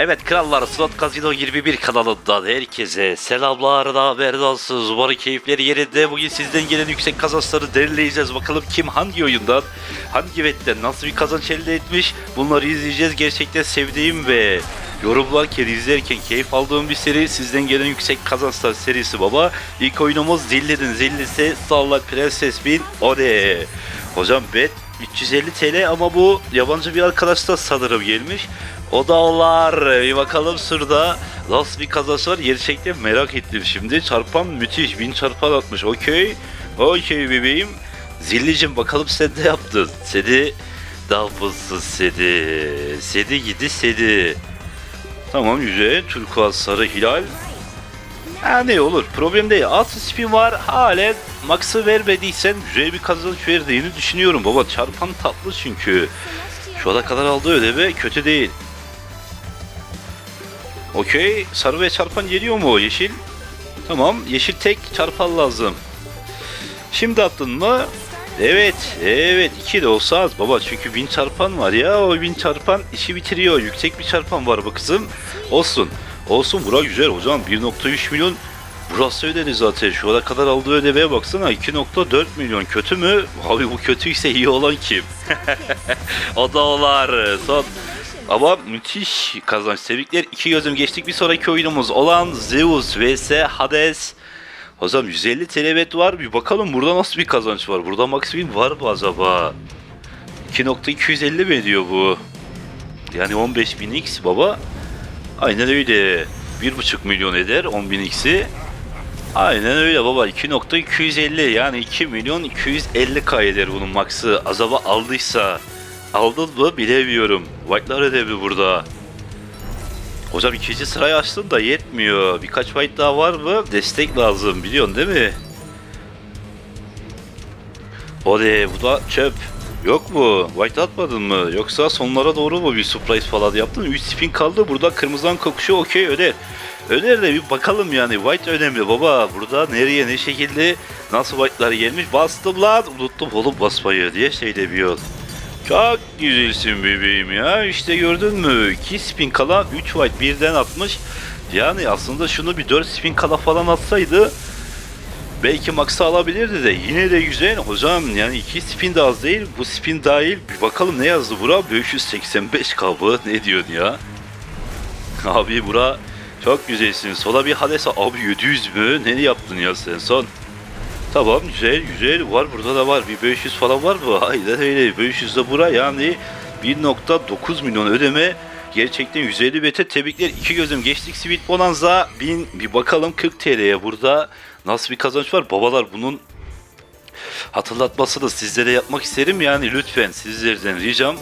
Evet krallar Slot Casino 21 kanalından herkese selamlar da haberdansınız. Umarım keyifleri yerinde. Bugün sizden gelen yüksek kazançları derleyeceğiz. Bakalım kim hangi oyundan, hangi vetten nasıl bir kazanç elde etmiş. Bunları izleyeceğiz. Gerçekten sevdiğim ve yorumlarken, izlerken keyif aldığım bir seri. Sizden gelen yüksek kazançlar serisi baba. İlk oyunumuz Zilli'nin Zillisi Starlight Princess Bin Ode. Hocam bet 350 TL ama bu yabancı bir arkadaş da sanırım gelmiş. O da olar. Bir bakalım şurada nasıl bir kazası var. Gerçekten merak ettim şimdi. Çarpan müthiş. Bin çarpan atmış. Okey. Okey bebeğim. Zillicim bakalım sen ne yaptın? Sedi daha fazla sedi. Sedi gidi sedi. Tamam güzel. Turkuaz sarı hilal. Ha ne olur problem değil. Altı spin var halen max'ı vermediysen güzel bir kazanç verdiğini düşünüyorum baba. Çarpan tatlı çünkü. Şu ana kadar aldığı ödeme kötü değil. Okey. Sarı ve çarpan geliyor mu yeşil? Tamam. Yeşil tek çarpan lazım. Şimdi attın mı? Evet. Evet. iki de olsa az baba. Çünkü bin çarpan var ya. O bin çarpan işi bitiriyor. Yüksek bir çarpan var bu kızım. Olsun. Olsun. Bura güzel hocam. 1.3 milyon Burası ödedi zaten. Şu ana kadar aldığı ödemeye baksana. 2.4 milyon. Kötü mü? Abi bu kötüyse iyi olan kim? o da olar. Son ama müthiş kazanç. Tebrikler. İki gözüm geçtik. Bir sonraki oyunumuz olan Zeus vs Hades. Hocam 150 TL bet var. Bir bakalım burada nasıl bir kazanç var. Burada win var mı acaba? 2.250 mi ediyor bu? Yani 15.000 x baba. Aynen öyle. 1.5 milyon eder 10.000 x'i. Aynen öyle baba 2.250 yani 2 milyon 250 k eder bunun max'ı. Acaba aldıysa aldın mı bilemiyorum. White'lar ödevi burada. Hocam ikinci sırayı açtın da yetmiyor. Birkaç white daha var mı? Destek lazım biliyorsun değil mi? O de bu da çöp. Yok mu? White atmadın mı? Yoksa sonlara doğru mu bir surprise falan yaptın? 3 spin kaldı. Burada kırmızıdan kokuşu okey öder. Öder de bir bakalım yani. White önemli baba. Burada nereye ne şekilde nasıl white'lar gelmiş. Bastım lan. Unuttum oğlum basmayı diye şey demiyor. Çok güzelsin bebeğim ya. İşte gördün mü? 2 spin kala 3 white birden atmış. Yani aslında şunu bir 4 spin kala falan atsaydı belki max'ı alabilirdi de yine de güzel. Hocam yani 2 spin de az değil bu spin dahil. Bir bakalım ne yazdı bura? 585 kabı. Ne diyorsun ya? Abi bura çok güzelsin. Sola bir Hades'a abi 700 mü? Ne yaptın ya sen son Tamam güzel güzel. Var burada da var. Bir 500 falan var mı? Aynen öyle. 500 de bura. Yani 1.9 milyon ödeme. Gerçekten 150 bete. Tebrikler. İki gözüm geçtik Sweet Bonanza. 1000 bir bakalım 40 TL'ye burada. Nasıl bir kazanç var? Babalar bunun hatırlatmasını sizlere yapmak isterim. Yani lütfen sizlerden ricam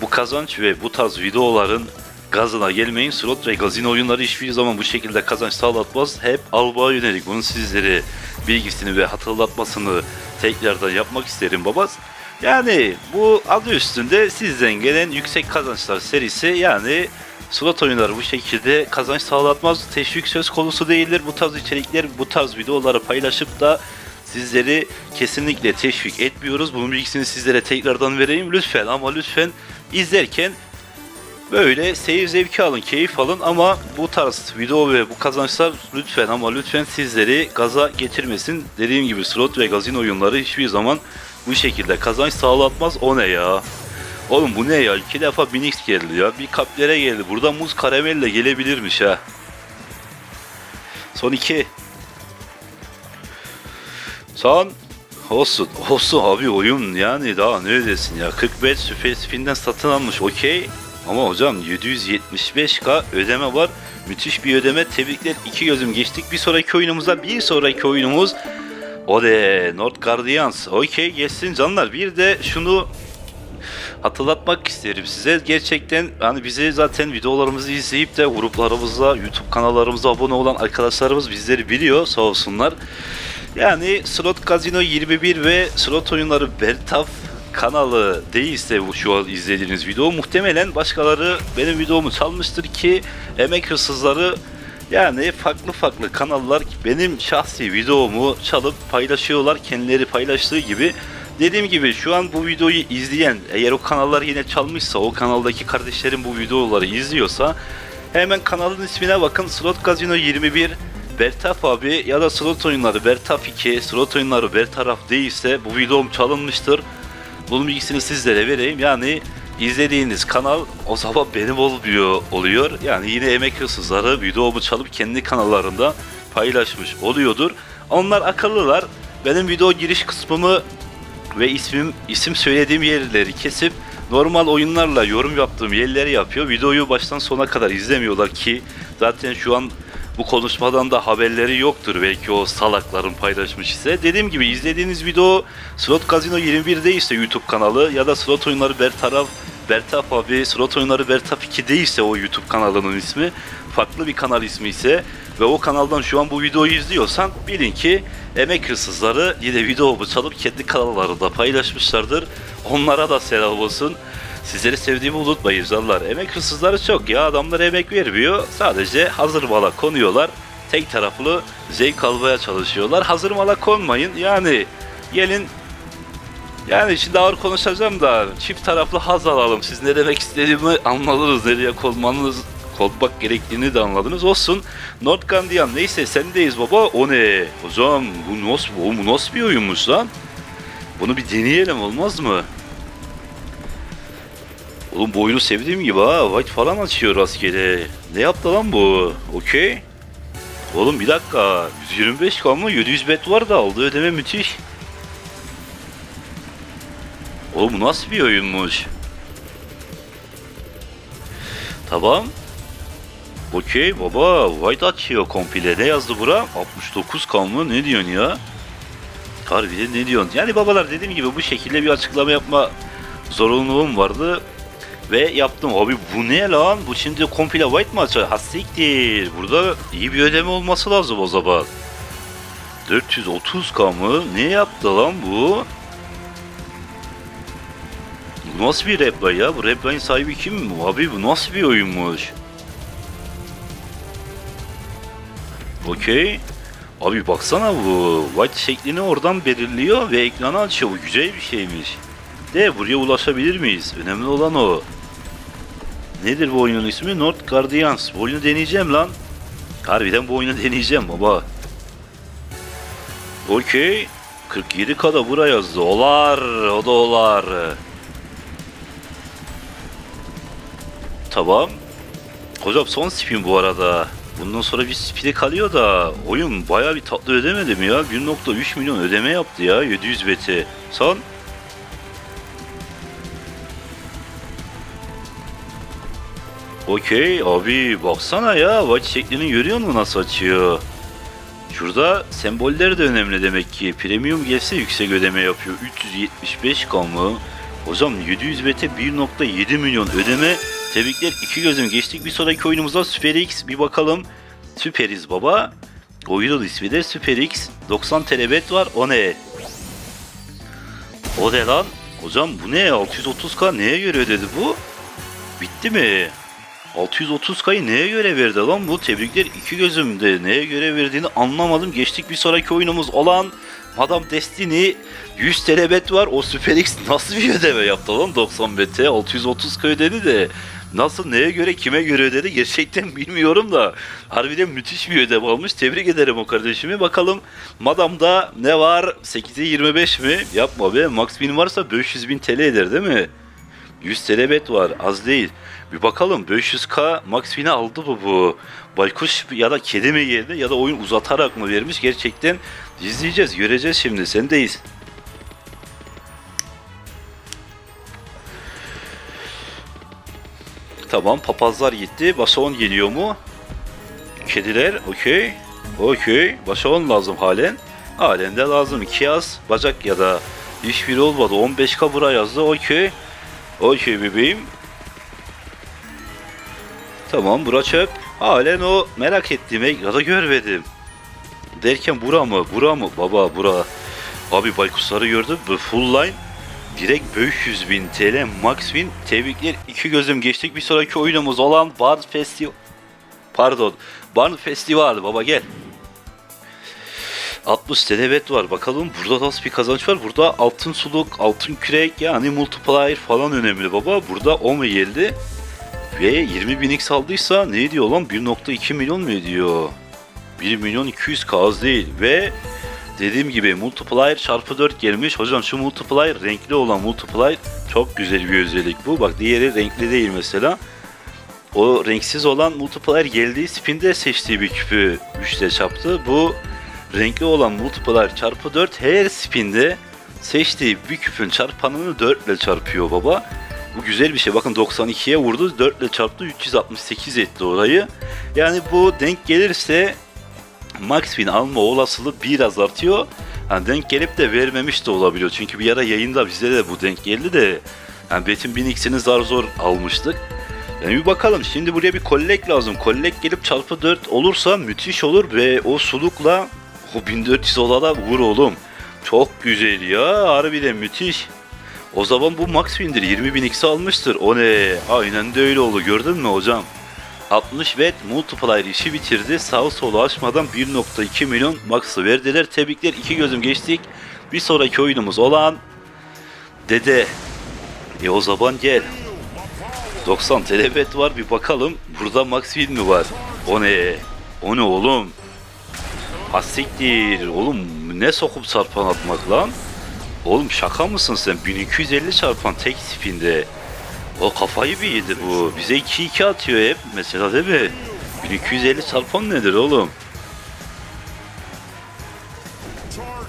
bu kazanç ve bu tarz videoların gazına gelmeyin. Slot ve gazino oyunları hiçbir zaman bu şekilde kazanç sağlatmaz. Hep albağa yönelik. Bunun sizlere bilgisini ve hatırlatmasını tekrardan yapmak isterim babaz. Yani bu adı üstünde sizden gelen yüksek kazançlar serisi yani slot oyunları bu şekilde kazanç sağlatmaz. Teşvik söz konusu değildir. Bu tarz içerikler, bu tarz videoları paylaşıp da sizleri kesinlikle teşvik etmiyoruz. Bunun bilgisini sizlere tekrardan vereyim. Lütfen ama lütfen izlerken Böyle seyir zevki alın, keyif alın ama bu tarz video ve bu kazançlar lütfen ama lütfen sizleri gaza getirmesin. Dediğim gibi slot ve gazino oyunları hiçbir zaman bu şekilde kazanç sağlatmaz. O ne ya? Oğlum bu ne ya? İki defa Binix geldi ya. Bir kaplere geldi. Burada muz karamelle gelebilirmiş ha. Son iki. Son. Olsun. Olsun abi oyun yani daha ne ödesin ya. 45 süper spinden satın almış okey. Ama hocam 775k ödeme var. Müthiş bir ödeme. Tebrikler. iki gözüm geçtik. Bir sonraki oyunumuza bir sonraki oyunumuz o de North Guardians. Okey geçsin canlar. Bir de şunu hatırlatmak isterim size. Gerçekten hani bizi zaten videolarımızı izleyip de gruplarımıza, YouTube kanallarımıza abone olan arkadaşlarımız bizleri biliyor sağ olsunlar. Yani Slot Casino 21 ve Slot Oyunları Bertaf kanalı değilse şu an izlediğiniz video muhtemelen başkaları benim videomu çalmıştır ki emek hırsızları yani farklı farklı kanallar benim şahsi videomu çalıp paylaşıyorlar kendileri paylaştığı gibi Dediğim gibi şu an bu videoyu izleyen eğer o kanallar yine çalmışsa o kanaldaki kardeşlerim bu videoları izliyorsa Hemen kanalın ismine bakın. Slot Casino 21 Bertaf abi ya da slot oyunları Bertaf 2, slot oyunları Bertaraf değilse bu videom çalınmıştır. Bunun bilgisini sizlere vereyim. Yani izlediğiniz kanal o zaman benim olmuyor oluyor. Yani yine emek hırsızları videomu çalıp kendi kanallarında paylaşmış oluyordur. Onlar akıllılar. Benim video giriş kısmımı ve ismim isim söylediğim yerleri kesip normal oyunlarla yorum yaptığım yerleri yapıyor. Videoyu baştan sona kadar izlemiyorlar ki zaten şu an bu konuşmadan da haberleri yoktur belki o salakların paylaşmış ise. Dediğim gibi izlediğiniz video Slot Casino 21 değilse YouTube kanalı ya da Slot Oyunları Bertaraf Bertaf abi Slot Oyunları Bertaf 2 değilse o YouTube kanalının ismi farklı bir kanal ismi ise ve o kanaldan şu an bu videoyu izliyorsan bilin ki emek hırsızları yine videomu çalıp kendi kanallarında paylaşmışlardır. Onlara da selam olsun. Sizleri sevdiğimi unutmayın canlar. Emek hırsızları çok ya adamlar emek vermiyor. Sadece hazır mala konuyorlar. Tek taraflı zevk almaya çalışıyorlar. Hazır mala konmayın. Yani gelin yani şimdi ağır konuşacağım da çift taraflı haz alalım. Siz ne demek istediğimi anladınız. Nereye konmanız konmak gerektiğini de anladınız. Olsun. North Gandian neyse sendeyiz baba. O ne? Hocam bu nasıl, bu nasıl bir oyunmuş lan? Bunu bir deneyelim olmaz mı? Oğlum bu oyunu sevdiğim gibi ha. White falan açıyor rastgele. Ne yaptı lan bu? Okey. Oğlum bir dakika. 125 kalma 700 bet var da aldığı ödeme müthiş. Oğlum bu nasıl bir oyunmuş? Tamam. Okey baba White açıyor komple. Ne yazdı bura? 69 kalma ne diyorsun ya? Harbiden ne diyorsun? Yani babalar dediğim gibi bu şekilde bir açıklama yapma zorunluluğum vardı. Ve yaptım. Abi bu ne lan? Bu şimdi komple white mı açar? Ha siktir. Burada iyi bir ödeme olması lazım o zaman. 430k mı? Ne yaptı lan bu? Bu nasıl bir reply ya? Bu reply'in sahibi kim? Abi bu nasıl bir oyunmuş? Okey. Abi baksana bu. White şeklini oradan belirliyor ve ekranı açıyor. Bu güzel bir şeymiş. De buraya ulaşabilir miyiz? Önemli olan o. Nedir bu oyunun ismi? North Guardians. Bu oyunu deneyeceğim lan. Harbiden bu oyunu deneyeceğim baba. Okey. 47 da buraya yazdı. Olar. O da olar. Tamam. Hocam son spin bu arada. Bundan sonra bir spin'e kalıyor da oyun bayağı bir tatlı ödemedi mi ya? 1.3 milyon ödeme yaptı ya 700 beti. Son. Okey abi baksana ya White şeklini görüyor musun nasıl açıyor? Şurada semboller de önemli demek ki. Premium gelse yüksek ödeme yapıyor. 375 kamu. Hocam 700 bete 1.7 milyon ödeme. Tebrikler iki gözüm geçtik. Bir sonraki oyunumuza Super X bir bakalım. Süperiz baba. Oyunun ismi de Super X. 90 telebet var. O ne? O ne lan? Hocam bu ne? 630k neye göre ödedi bu? Bitti mi? 630k'yı neye göre verdi lan bu? Tebrikler iki gözümde neye göre verdiğini anlamadım. Geçtik bir sonraki oyunumuz olan Madame Destiny 100 TL var. O Super X nasıl bir ödeme yaptı lan 90 bete? 630k ödedi de nasıl neye göre kime göre ödedi gerçekten bilmiyorum da harbiden müthiş bir ödeme almış. Tebrik ederim o kardeşimi. Bakalım Madame'da ne var? 8'e 25 mi? Yapma be. Max win varsa 500 bin TL eder değil mi? 100 TL bet var az değil. Bir bakalım 500k max win'i aldı mı bu? Baykuş ya da kedi mi geldi ya da oyun uzatarak mı vermiş gerçekten izleyeceğiz göreceğiz şimdi sendeyiz. Tamam papazlar gitti. 10 geliyor mu? Kediler okey. Okey. 10 lazım halen. Halen de lazım. 2 yaz. Bacak ya da hiçbiri olmadı. 15k bura yazdı. Okey. Okey bebeğim. Tamam bura çöp. Halen o merak ettiğime ya da görmedim. Derken bura mı? Bura mı? Baba bura. Abi baykusları gördün mü? Full line. Direkt 500 bin TL max win. Tebrikler. iki gözüm geçtik. Bir sonraki oyunumuz olan Barn Festival. Pardon. Barn Festival. Baba gel. 60 TL bet var. Bakalım burada nasıl bir kazanç var. Burada altın suluk, altın kürek yani multiplier falan önemli baba. Burada o mu geldi? Ve 20 bin X aldıysa ne ediyor lan? 1.2 milyon mu ediyor? 1 milyon 200 k az değil ve dediğim gibi multiplier çarpı 4 gelmiş. Hocam şu multiplier renkli olan multiplier çok güzel bir özellik bu. Bak diğeri renkli değil mesela. O renksiz olan multiplier geldiği spinde seçtiği bir küpü 3'te çarptı. Bu renkli olan multiplier çarpı 4 her spinde seçtiği bir küpün çarpanını 4 ile çarpıyor baba. Bu güzel bir şey. Bakın 92'ye vurdu. 4 ile çarptı. 368 etti orayı. Yani bu denk gelirse max win alma olasılığı biraz artıyor. Yani denk gelip de vermemiş de olabiliyor. Çünkü bir ara yayında bize de bu denk geldi de yani Betin 1000x'ini zar zor almıştık. Yani bir bakalım. Şimdi buraya bir kollek lazım. Kollek gelip çarpı 4 olursa müthiş olur ve o sulukla o 1400 olana vur oğlum. Çok güzel ya. Harbiden müthiş. O zaman bu max win'dir. 20.000 x almıştır. O ne? Aynen de öyle oldu. Gördün mü hocam? 60 watt multiplier işi bitirdi. Sağ solu açmadan 1.2 milyon max'ı verdiler. Tebrikler. iki gözüm geçtik. Bir sonraki oyunumuz olan Dede. E o zaman gel. 90 telefet var bir bakalım. Burada max win mi var? O ne? O ne oğlum? Hassiktir. Oğlum ne sokup çarpan atmak lan? Oğlum şaka mısın sen? 1250 çarpan tek spinde. O kafayı bir yedi bu. Bize 2-2 atıyor hep mesela değil mi? 1250 çarpan nedir oğlum?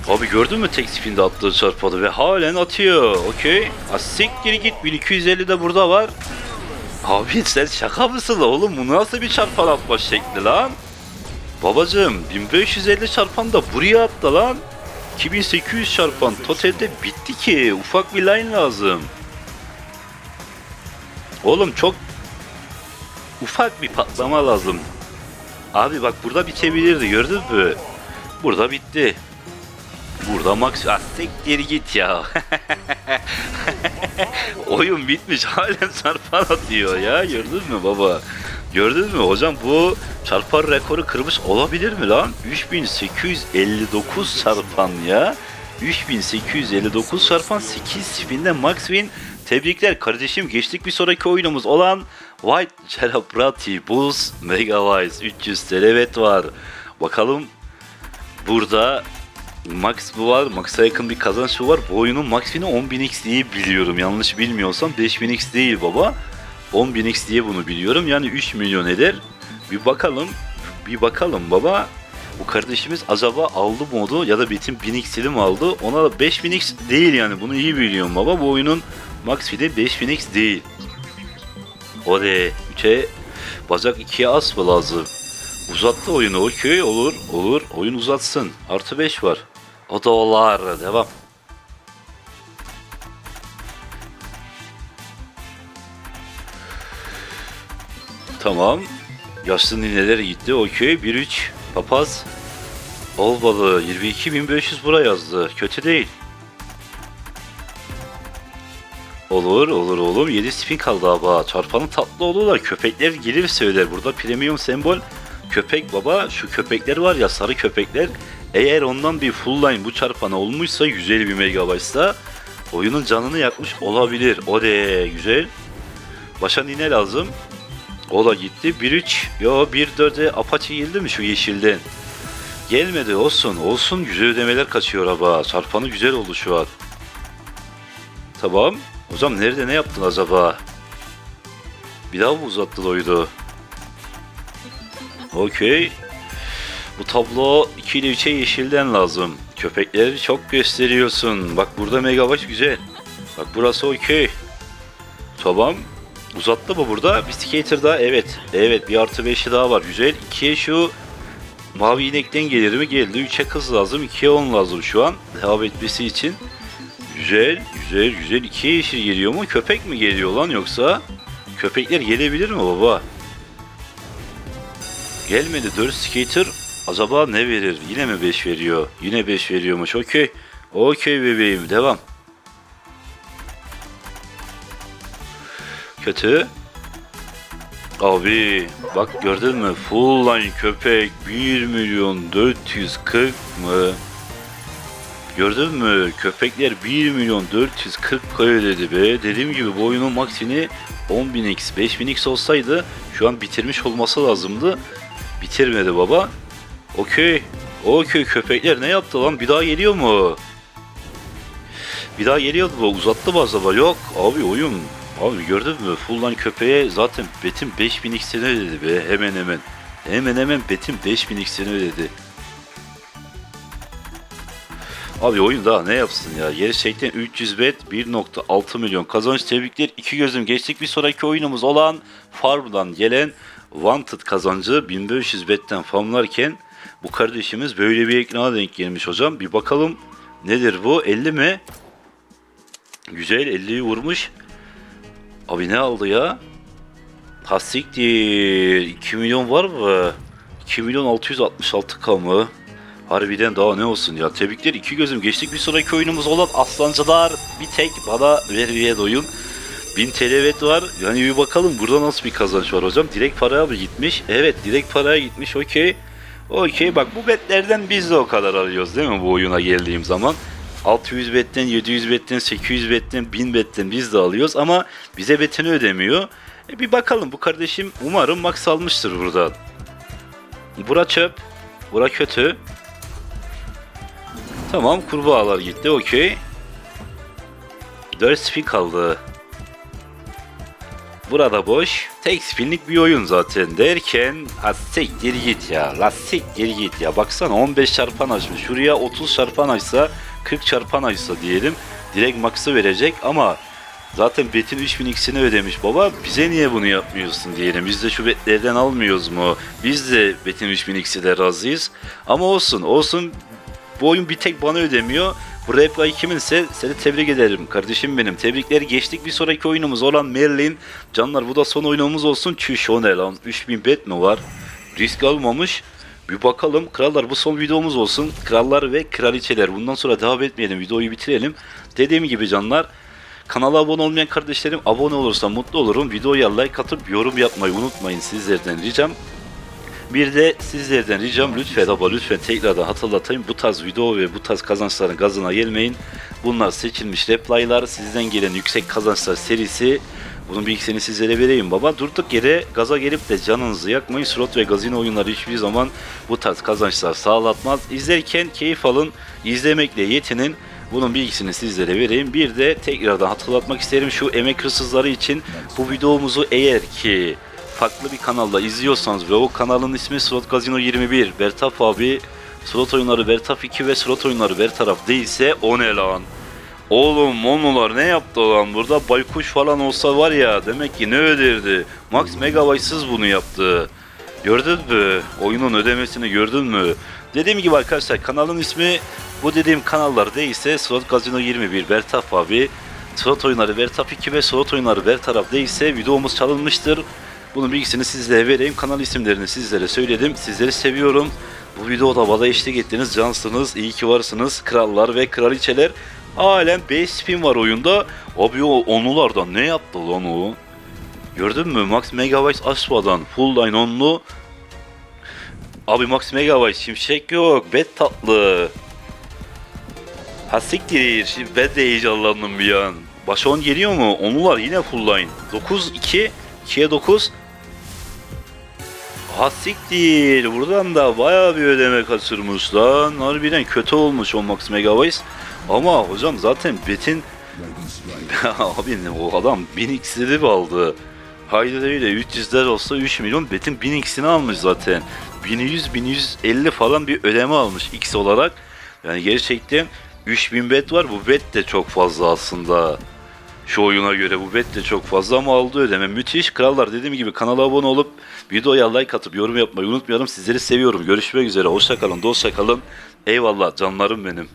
Abi gördün mü tek spinde attığı çarpanı ve halen atıyor. Okey. Asiktir git 1250 de burada var. Abi sen şaka mısın oğlum? Bu nasıl bir çarpan atma şekli lan? Babacım 1550 çarpan da buraya attı lan. 2800 çarpan totalde bitti ki. Ufak bir line lazım. Oğlum çok ufak bir patlama lazım. Abi bak burada bitebilirdi gördün mü? Burada bitti. Burada max ah, siktir git ya. Oyun bitmiş halen çarpan atıyor ya gördün mü baba? Gördün mü hocam bu çarpan rekoru kırmış olabilir mi lan? 3859 çarpan ya. 3859 çarpan 8 spinde max win. Tebrikler kardeşim. Geçtik bir sonraki oyunumuz olan White Celebrati Bulls Megawise 300 televet var. Bakalım burada Max bu var. Max'a yakın bir kazanç var. Bu oyunun max win'i 10.000x diye biliyorum. Yanlış bilmiyorsam 5000x değil baba. 10.000x diye bunu biliyorum. Yani 3 milyon eder. Bir bakalım. Bir bakalım baba. Bu kardeşimiz acaba aldı modu ya da Betin 1000x'ini mi aldı? Ona da 5000x değil yani. Bunu iyi biliyorum baba. Bu oyunun max speed'i 5000x değil. O de 3'e bacak 2'ye as mı lazım? Uzattı oyunu okey olur olur oyun uzatsın. Artı 5 var. O da olar devam. Tamam. Yaşlı nineler gitti. Okey. 1-3. Papaz. Ol balığı. 22.500 bura yazdı. Kötü değil. Olur olur oğlum. 7 spin kaldı abi. Çarpanın tatlı olur da köpekler gelir söyler. Burada premium sembol köpek baba. Şu köpekler var ya sarı köpekler. Eğer ondan bir full line bu çarpana olmuşsa 150 bir megabaytsa oyunun canını yakmış olabilir. O de güzel. Başa nine lazım. O da gitti. 1-3. Yo 1-4'e Apache geldi mi şu yeşilden? Gelmedi olsun. Olsun güzel ödemeler kaçıyor araba. Çarpanı güzel oldu şu an. Tamam. Hocam nerede ne yaptın acaba? Bir daha mı uzattın oyunu? Okey. Bu tablo 2 ile 3'e yeşilden lazım. Köpekleri çok gösteriyorsun. Bak burada megabaş güzel. Bak burası okey. Tamam. Uzattı mı burada? Skater daha evet. Evet bir artı 5'i daha var. Güzel. 2'ye şu mavi inekten gelir mi? Geldi. 3'e kız lazım. 2'ye 10 lazım şu an. Devam etmesi için. Güzel. Güzel. Güzel. 2'ye yeşil geliyor mu? Köpek mi geliyor lan yoksa? Köpekler gelebilir mi baba? Gelmedi. 4 skater acaba ne verir? Yine mi 5 veriyor? Yine 5 veriyormuş. Okey. Okey bebeğim. Devam. Kötü. Abi bak gördün mü? Full line köpek 1 milyon 440 mı? Gördün mü? Köpekler 1 milyon 440 ödedi be. Dediğim gibi bu oyunun maksini 10.000x, 5000x olsaydı şu an bitirmiş olması lazımdı. Bitirmedi baba. Okey. Okey köpekler ne yaptı lan? Bir daha geliyor mu? Bir daha geliyordu bu. Uzattı mı acaba? Yok. Abi oyun. Abi gördün mü? Full line köpeğe zaten Betim 5000 x'ini ödedi be. Hemen hemen. Hemen hemen Betim 5000 x'ini ödedi. Abi oyun daha ne yapsın ya? Gerçekten 300 bet 1.6 milyon kazanç tebrikler. İki gözüm geçtik bir sonraki oyunumuz olan Farm'dan gelen Wanted kazancı 1500 betten farmlarken bu kardeşimiz böyle bir ekrana denk gelmiş hocam. Bir bakalım nedir bu? 50 mi? Güzel 50'yi vurmuş. Abi ne aldı ya? Hassiktir. 2 milyon var mı? 2 milyon 666k mı? Harbiden daha ne olsun ya. Tebrikler iki gözüm. Geçtik bir sonraki oyunumuz olan Aslancılar. Bir tek bana veriye doyun. 1000 TL bet var. Yani bir bakalım burada nasıl bir kazanç var hocam. Direkt paraya mı gitmiş? Evet direkt paraya gitmiş. Okey. Okey bak bu betlerden biz de o kadar alıyoruz değil mi bu oyuna geldiğim zaman. 600 betten, 700 betten, 800 betten, 1000 betten biz de alıyoruz ama bize betini ödemiyor. E bir bakalım bu kardeşim umarım max almıştır buradan. Bura çöp. Bura kötü. Tamam kurbağalar gitti okey. 4 spin kaldı. Burada boş. Tek spinlik bir oyun zaten derken ha siktir git ya. La siktir git ya. Baksana 15 çarpan açmış. Şuraya 30 çarpan açsa 40 çarpan açsa diyelim. Direkt max'ı verecek ama zaten betin 3000 x'ini ödemiş baba. Bize niye bunu yapmıyorsun diyelim. Biz de şu betlerden almıyoruz mu? Biz de betin 3000 x'i de razıyız. Ama olsun olsun bu oyun bir tek bana ödemiyor. Bu reply kiminse seni tebrik ederim kardeşim benim. Tebrikler geçtik bir sonraki oyunumuz olan Merlin. Canlar bu da son oyunumuz olsun. Çüş o ne lan 3000 bet mi var? Risk almamış. Bir bakalım. Krallar bu son videomuz olsun. Krallar ve kraliçeler. Bundan sonra devam etmeyelim. Videoyu bitirelim. Dediğim gibi canlar. Kanala abone olmayan kardeşlerim abone olursa mutlu olurum. Videoya like atıp yorum yapmayı unutmayın sizlerden ricam. Bir de sizlerden ricam lütfen ama lütfen tekrardan hatırlatayım. Bu tarz video ve bu tarz kazançların gazına gelmeyin. Bunlar seçilmiş replaylar. Sizden gelen yüksek kazançlar serisi. Bunun bilgisini sizlere vereyim baba. Durduk yere gaza gelip de canınızı yakmayın. Slot ve gazino oyunları hiçbir zaman bu tarz kazançlar sağlatmaz. İzlerken keyif alın. İzlemekle yetinin. Bunun bilgisini sizlere vereyim. Bir de tekrardan hatırlatmak isterim şu emek hırsızları için bu videomuzu eğer ki farklı bir kanalda izliyorsanız ve o kanalın ismi Slot Casino 21 Bertaf abi Slot oyunları Bertaf 2 ve slot oyunları Bertaraf değilse o ne lan? Oğlum monolar ne yaptı lan burada baykuş falan olsa var ya demek ki ne öderdi? Max Megabyte'sız bunu yaptı. Gördün mü? Oyunun ödemesini gördün mü? Dediğim gibi arkadaşlar kanalın ismi bu dediğim kanallar değilse Slot Casino 21 Bertaf abi Slot oyunları Bertaf 2 ve slot oyunları Bertaraf değilse videomuz çalınmıştır. Bunun bilgisini sizlere vereyim. Kanal isimlerini sizlere söyledim. Sizleri seviyorum. Bu videoda bana eşlik ettiniz. Cansınız. iyi ki varsınız. Krallar ve kraliçeler. Halen 5 spin var oyunda. Abi o onlulardan ne yaptı lan o? Gördün mü? Max Megabyte açmadan full line onlu. Abi Max Megabyte şimşek yok. Bet tatlı. Ha siktir. Şimdi ben de heyecanlandım bir an. Başa 10 geliyor mu? Onlular yine full line. 9-2. 2'ye 9. Ha siktir. Buradan da bayağı bir ödeme kaçırmış lan. Harbiden kötü olmuş o Max Megabyte. Ama hocam zaten Bet'in abi o adam 1000 x'leri aldı. Öyle 300'ler olsa 3 milyon Bet'in 1000 x'ini almış zaten. 1100 1150 falan bir ödeme almış x olarak. Yani gerçekten 3000 bet var. Bu bet de çok fazla aslında. Şu oyuna göre bu bet de çok fazla ama aldığı ödeme müthiş. Krallar dediğim gibi kanala abone olup videoya like atıp yorum yapmayı unutmayalım. Sizleri seviyorum. Görüşmek üzere. Hoşça kalın. Dostça kalın. Eyvallah canlarım benim.